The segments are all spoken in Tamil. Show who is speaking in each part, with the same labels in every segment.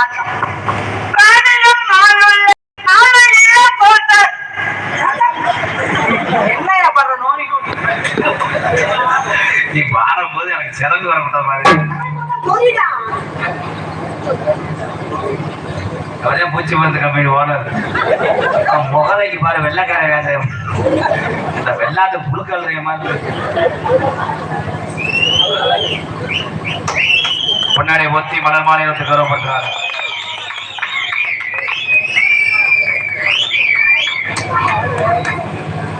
Speaker 1: ஆட்டம் காதலும் நாளுள்ள என்னையா பண்ற நோய்
Speaker 2: நீ பாடும்போது எனக்கு சிறந்து வரப்பட்ட மாதிரி அவரே பூச்சி மருந்து கம்பெனி ஓனர். முகலைக்கு பாரு வெள்ளக்கார வேஷம். இந்த வெள்ளாட்டு புழுக்கல் மாதிரி பொன்னாடி ஒத்தி மலர் மாநிலத்துக்கு வரப்பட்டார்
Speaker 1: மாலை வேணுமா
Speaker 3: அண்ணே இது கீழே தொங்கு என்னண்ணே?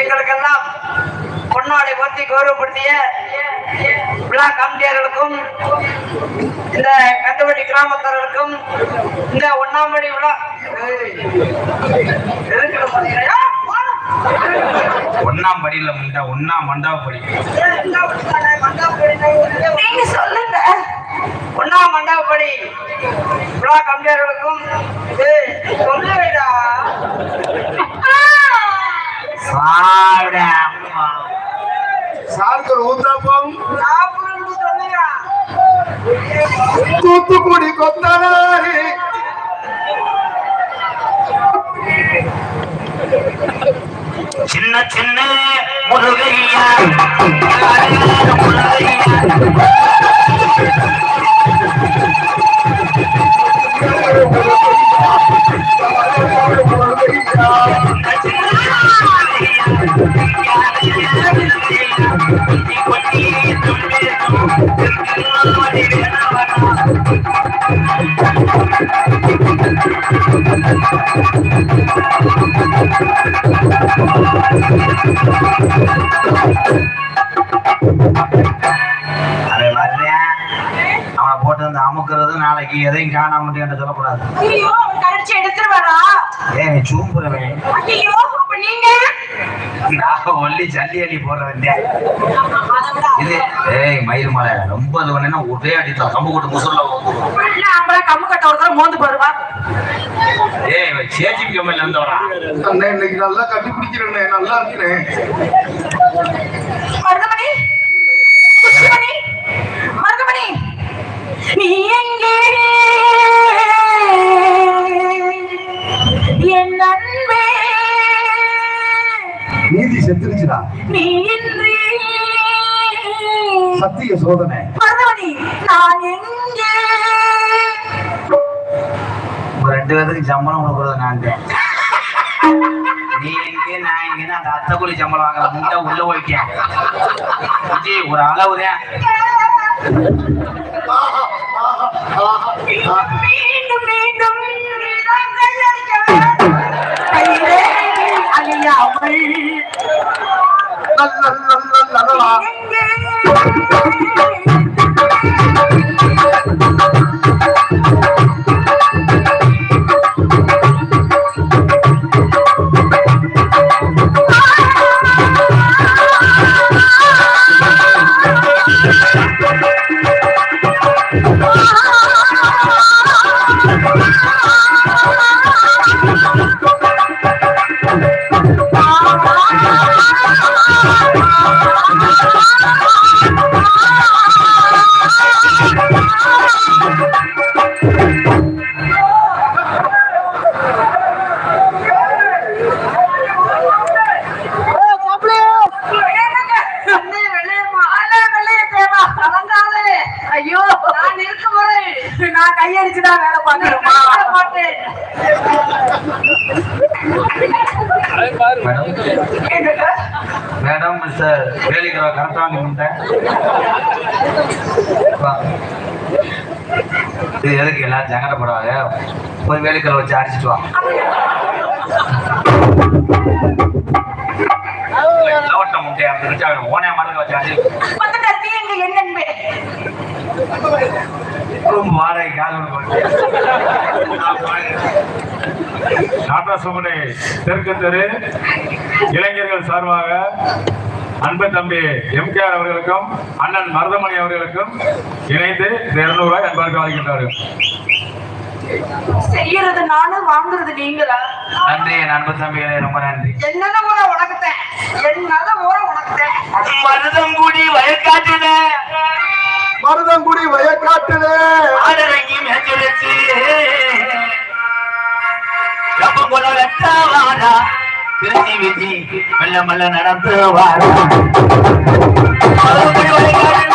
Speaker 1: எங்களுக்கெல்லாம் பொன்னாடை போர்த்தி கௌரவப்படுத்திய விழா கமிட்டியாளர்களுக்கும் இந்த கந்தவட்டி கிராமத்தார்களுக்கும் இந்த விழா ஏய், எதுக்குடா பாத்தீங்களா?
Speaker 2: ஒன்னாம் படியில முண்டா ஒன்னாம் மண்டாவ படி
Speaker 1: சொல்லுங்க ஒன்னாம் மண்டபப்படி விழா கம்மியார்களுக்கும் ஏய்,
Speaker 3: சார்கர் ஊத்தாப்பம்
Speaker 1: சாப்பிடுன்னு சொல்லுங்க.
Speaker 3: தூத்துக்குடி கொத்தனாரி
Speaker 2: சின்ன அமுக்குறது நாளைக்கு எதையும் காணாம என்கிட்ட சொல்லக்கூடாது
Speaker 1: ஐயோ, அவன் கடிச்சு எடுத்துருவாரா?
Speaker 2: ஏன் நீ சூம்புறவன்
Speaker 1: ஐயோ, அப்ப நீங்க?
Speaker 2: நான் ஒல்லி சல்லி அடி வந்தேன்
Speaker 1: அதை விட
Speaker 2: இது ஏய் மயில் மலை. ரொம்ப இது பண்ணா ஒரே அடித்தான் கம்பு கொட்டு முசுரில்
Speaker 1: ஆம்பளை கம்பு கட்ட ஒரு தடவை மோந்து பாருவா.
Speaker 2: ஏய் சேச்சி கம்பெனில இருந்து வரா
Speaker 3: இன்னைக்கு நல்லா கண்டுபிடிக்கிறேன் நல்லா இருக்கிறேன் சத்திய சோதனை.
Speaker 2: ரெண்டு பேருக்கு சம்பளம் கொடுக்குறது நான் நீ எங்க நான் எங்க அந்த அத்தை கூலி சம்பளம் வாங்குற முட்டை உள்ள விஜய், ஒரு அளவு தான்.
Speaker 1: மீண்டும் மீண்டும் அழியாமல்
Speaker 2: கரெக்டா நீங்க இது எதுக்கு எல்லாம் சங்கடப்படாத போய் வேலிக்கிற வச்சு அடிச்சிட்டு வா. வச்சு அவன் ஓனைய மரங்க வச்சு அடி
Speaker 1: வந்துட்டார் நீ எங்க என்னன்னு?
Speaker 2: ரொம்ப வாடகை கால்
Speaker 4: நாட்டாசுமனை தெற்கு தெரு இளைஞர்கள் சார்பாக அன்பு தம்பி எம்கேஆர் அவர்களுக்கும் அண்ணன் மருதமணி அவர்களுக்கும் இணைந்து இந்த இருநூறு ரூபாய் அன்பாக அளிக்கின்றார்கள்
Speaker 1: செய்யறது நானு வாங்குறது நீங்களா?
Speaker 2: நன்றி என் அன்பு தம்பிகளே ரொம்ப நன்றி.
Speaker 1: என்னத ஊர உனக்குத்தேன்? என்னத ஊர உனக்குத்தேன்?
Speaker 2: மருதங்குடி வயக்காட்டுல
Speaker 3: மருதங்குடி வயக்காட்டுல
Speaker 2: ஆடரங்கி மேய்ச்சிருச்சு எப்ப போல வெட்ட வாடா திருச்சி விஜி மெல்ல மெல்ல நடந்து வாடா. மருதங்குடி வயக்காட்டுல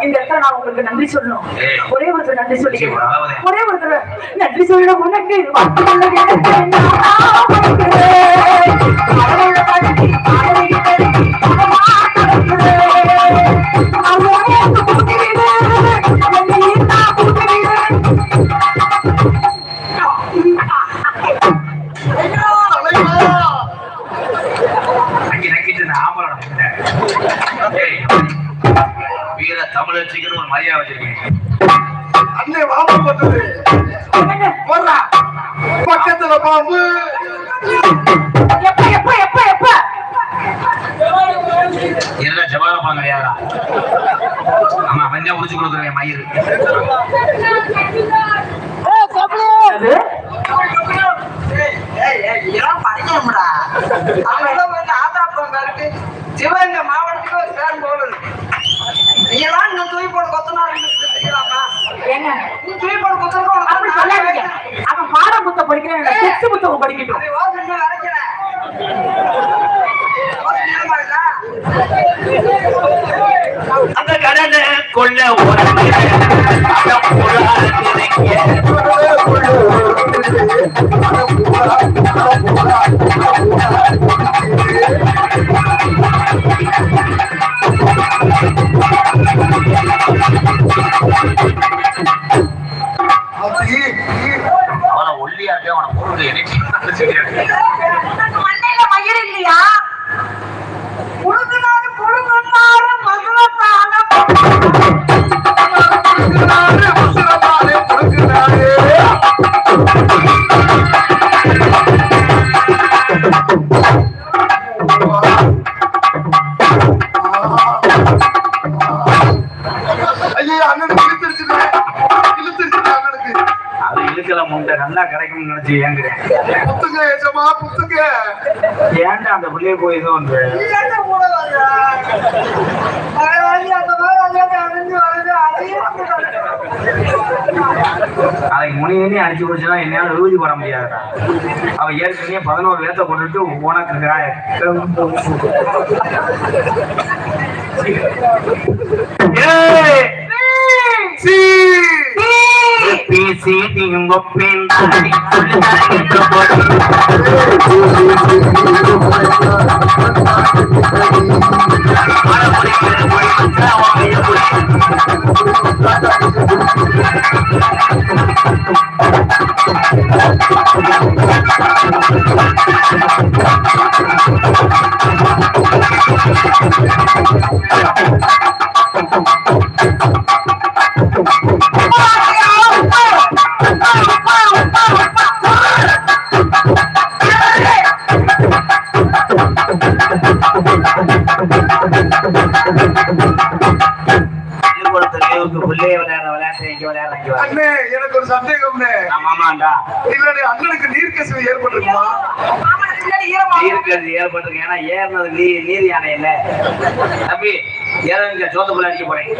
Speaker 1: இந்த இடத்துல நான் உங்களுக்கு நன்றி சொல்லணும். ஒரே ஒருத்தர் நன்றி
Speaker 2: அதாவது.
Speaker 1: ஒரே ஒருத்தர் நன்றி சொல்ல உனக்கு. இருக்கு. சிவகங்கை மாவட்டத்துக்கு ஒரு பேர் போடுது. இதெல்லாம் இன்னும் தூக்கி போட்டு கொத்தனார் இருக்கு தெரியுமாப்பா? நீ தூக்கி போட்டு கொத்தனார் உனக்கு
Speaker 5: அப்படி சொல்லாதீங்க. அவன் பாடம் புத்தகம் படிக்கிறான் செக்ஸ் புத்தகம் படிக்கட்டும்
Speaker 1: இன்னும் வரைக்கல.
Speaker 2: கொள்ள
Speaker 3: அது
Speaker 2: ஏங்குறேன்.
Speaker 3: குத்துங்க
Speaker 2: ஏன்டா அந்த பிள்ளைய போய் இது ஒன்று. நாளைக்கு முனியனே அடிச்சு போச்சுன்னா என்னால விருதி போட முடியாதுடா. அவ ஏற்கனவே பதினோரு வேத்த போட்டுட்டு உனக்கு கா- ஏய்!
Speaker 3: சீ!
Speaker 2: பேசி நீங்க பின்னாடி சொல்லிட்டு போட்டு
Speaker 3: அண்ணே எனக்கு ஒரு சந்தேகம்ண்ணே.
Speaker 2: ஆமாண்டா
Speaker 3: இல்லண்ணே அண்ணனுக்கு நீர் கசிவு ஏற்பட்டிருக்குமா
Speaker 1: ஈரமா
Speaker 2: நீருக்கு ஏற்பட்டிருக்கு. ஏன்னா ஏறினது நீ நீர் யானை இல்ல. தம்பி ஏறங்க சோத்துக்குள்ள அடிக்க போறேன்.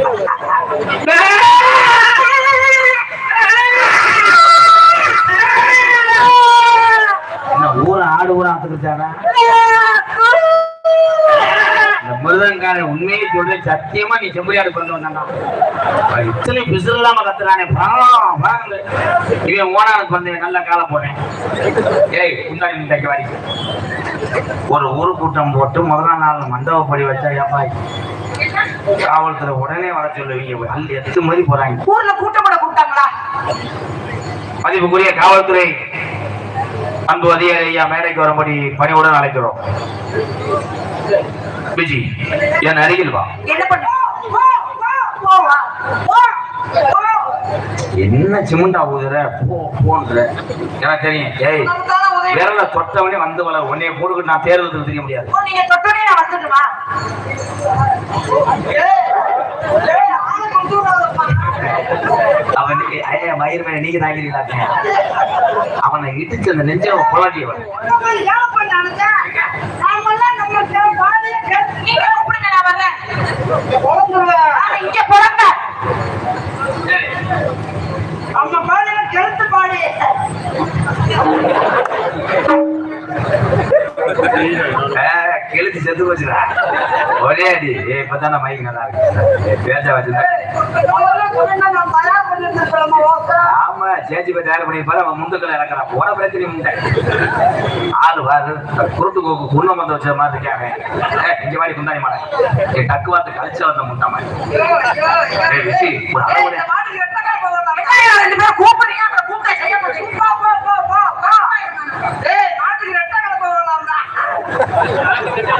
Speaker 2: என்ன ஊரை ஆடு ஊரா ஆத்துக்கிட்டானா இந்த மிருதங்காரன் உண்மையை சொல்லி சத்தியமா நீ செம்பரியாடு கொண்டு வந்தானா? அவன் இத்தனை பிசுறு இல்லாம கத்துறானே வாங்க. இவன் ஓனானுக்கு வந்து நல்ல காலம் போனேன் ஏய் முன்னாடி தைக்க வாடி. ஒரு ஊரு கூட்டம் போட்டு முதல் நாள் மண்டபப்படி வச்சா ஏப்பா காவல்துறை உடனே வர சொல்லுவீங்க அள்ளி எட்டு மாதிரி போறாங்க.
Speaker 1: ஊர்ல கூட்டம் போட கூப்பிட்டாங்களா?
Speaker 2: மதிப்புக்குரிய காவல்துறை அன்பு அதிகாரி ஐயா மேடைக்கு வரும்படி பணிவுடன் அழைக்கிறோம். விஜி என் அருகில் வா.
Speaker 1: என்ன பண்ண?
Speaker 2: சிமுண்டா ஊதுற போ போன்ற. எனக்கு தெரியும். ஏய் விரல தொட்டவனே வந்து வள உன்னைய போட்டுக்கிட்டு நான் தேர்தல் தெரிய முடியாது.
Speaker 1: நீங்க நான் வந்துடுமா.
Speaker 2: அவன் நீ- ஐயா மயிர் மேல நீங்க தாங்கிறீங்களா அவனை இடிச்சு அந்த நெஞ்சை குழாட்டியவன்
Speaker 1: கெழுத்து
Speaker 2: செத்து போச்சுடா. ஒரே அடி. ஏ இப்பதான் மைக் நல்லா இருக்கு. பேச்ச வச்சிருந்தேன்
Speaker 1: முதல்ல சொன்னா தயார் பண்ணிட்டு
Speaker 2: அவன் முந்துக்களை இறக்குறான். போன பிரச்சனை முண்டை ஆளு வாரு குருட்டு கோக்கு குண்ணம் வந்து வச்ச மாதிரி இருக்காங்க இங்க மாதிரி குந்தாணி மாட. என் டக்கு வார்த்தை கழிச்சு வந்த முட்டை மாதிரி ஒரு அளவு
Speaker 1: கூப்பிடுறீங்க செய்ய மாட்டீங்க போ போ போ போ போ ஏய் மாட்டுக்கு ரெட்டை கிளம்ப வேணாம்டா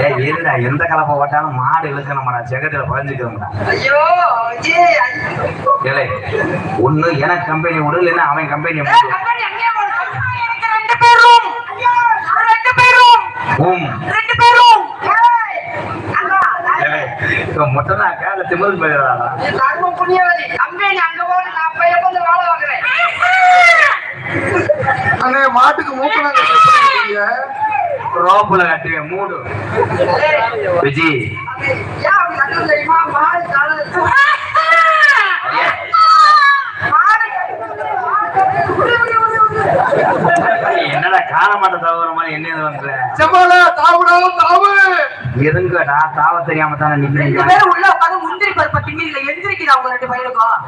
Speaker 2: ஏய் இருடா எந்த கலப்பை போட்டாலும் மாடு இழுக்கணும்டா செகத்துல பழஞ்சுக்கணும்டா
Speaker 1: ஐயோ ஏய்
Speaker 2: ஏலே ஒண்ணு எனக்கு கம்பெனி விடு இல்லைன்னா அவன் கம்பெனி
Speaker 1: ஏய்,
Speaker 2: விடு
Speaker 1: கண்ணாடி எங்கேயே போகுது? கண்ணாடி எனக்கு ரெண்டு பேரும். ஐயோ, ரெண்டு பேரும்.
Speaker 2: உம்.
Speaker 1: ரெண்டு பேரும். ஏய், அண்ணா, நான்
Speaker 2: ஏலே இவன் மொட்டை தான் கேல திமிரு போயிடறாடா.
Speaker 1: புண்ணியவதி. கம்பெனி அங்க போய் நான் போய் வந்து
Speaker 3: மாட்டுக்கு மூக்கணாங்க
Speaker 2: ரோப்புல கட்டுவேன் மூடு. விஜய்
Speaker 1: ஏன் அப்படி கட்டணும் தெரியுமா மாடு காலையில மாடு உரு, உரு, உரு, உரு.
Speaker 2: மாட்டேன் தவிர மாதிரி என்ன பண்ற
Speaker 3: செம்மால தாவுடா தாவு.
Speaker 2: இருங்கடா தாவ தெரியாம தானே நிக்கிறீங்க
Speaker 1: பேரும் உள்ள உட்காந்து முந்திரி பருப்ப திங்கில எந்திரிக்குதா உங்க ரெண்டு பையனுக்கும்?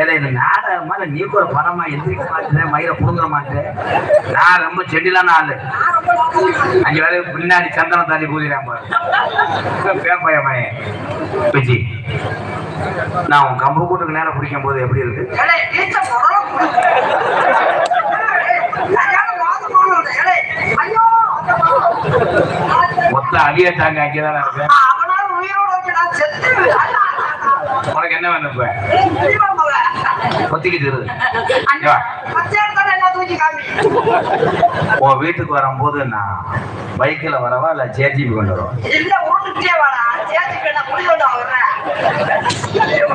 Speaker 2: ஏலே இந்த நாடகமா இல்ல நீ ஒரு படமா எந்திரிக்க மாட்டேன் மயிரை புடுங்க மாட்டேன். நான் ரொம்ப செடிலான ஆளு. அஞ்சு வேலை பின்னாடி சந்தனம் தாண்டி பூதிரான் பாரு. பேப்பைய மயன் விஜி நான் உன் கம்பு கூட்டுக்கு நேரம் பிடிக்கும் போது எப்படி இருக்கு? தாங்க அங்கேதான் இருக்கு
Speaker 1: அவனால உயிரோட வச்சு நான் செத்து
Speaker 2: உனக்கு என்ன வேணும் இப்ப. கொத்திக்கிட்டு. உன் வீட்டுக்கு வரும்போது நான் பைக்கில் வரவா இல்ல ஜேஜிபி கொண்டு வரவா?